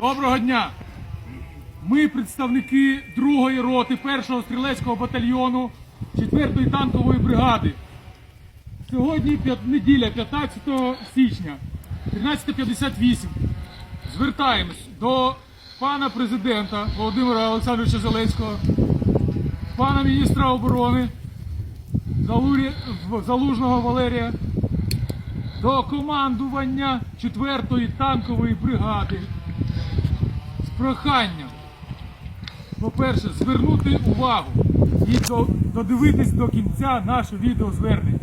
Доброго дня! Ми представники 2-ї роти 1-го стрілецького батальйону 4-ї танкової бригади. Сьогодні неділя, 15 січня, 13.58. Звертаємось до пана президента Володимира Олександровича Зеленського, пана міністра оборони Залужного Валерія, до командування 4-ї танкової бригади проханням, по-перше, звернути увагу і додивитись до кінця наше відеозвернення.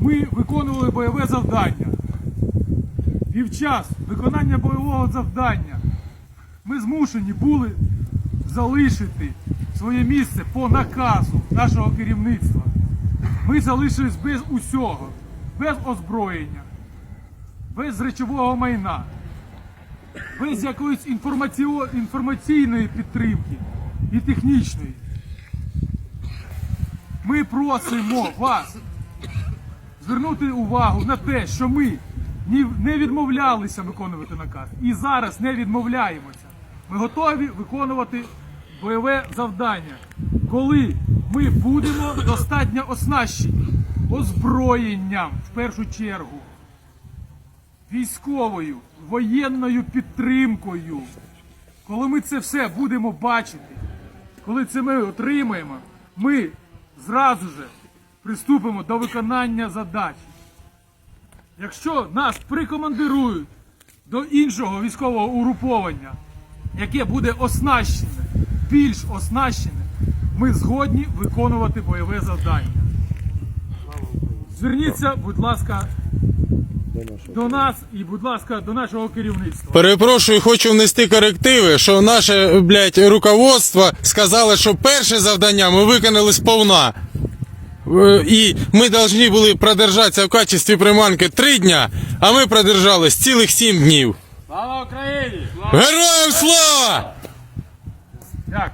Ми виконували бойове завдання. Під час виконання бойового завдання ми змушені були залишити своє місце по наказу нашого керівництва. Ми залишились без усього, без озброєння, без речового майна, без якоїсь інформаційної підтримки і технічної. Ми просимо вас звернути увагу на те, що ми ні- не відмовлялися виконувати наказ і зараз не відмовляємося. Ми готові виконувати бойове завдання, коли ми будемо достатньо оснащені озброєнням в першу чергу, військовою, воєнною підтримкою. Коли ми це все будемо бачити, коли це ми отримаємо, ми зразу же приступимо до виконання задач. Якщо нас прикомандирують до іншого військового угруповання, яке буде оснащене, більш оснащене, ми згодні виконувати бойове завдання. Зверніться, будь ласка, до нас і, будь ласка, до нашого керівництва. Перепрошую, хочу внести корективи, що наше, блядь, руководство сказало, що перше завдання ми виконали сповна. Е, І ми повинні були продержатися в качестві приманки три дня, а ми продержались цілих сім днів. Слава Україні! Героям слава! Дякую.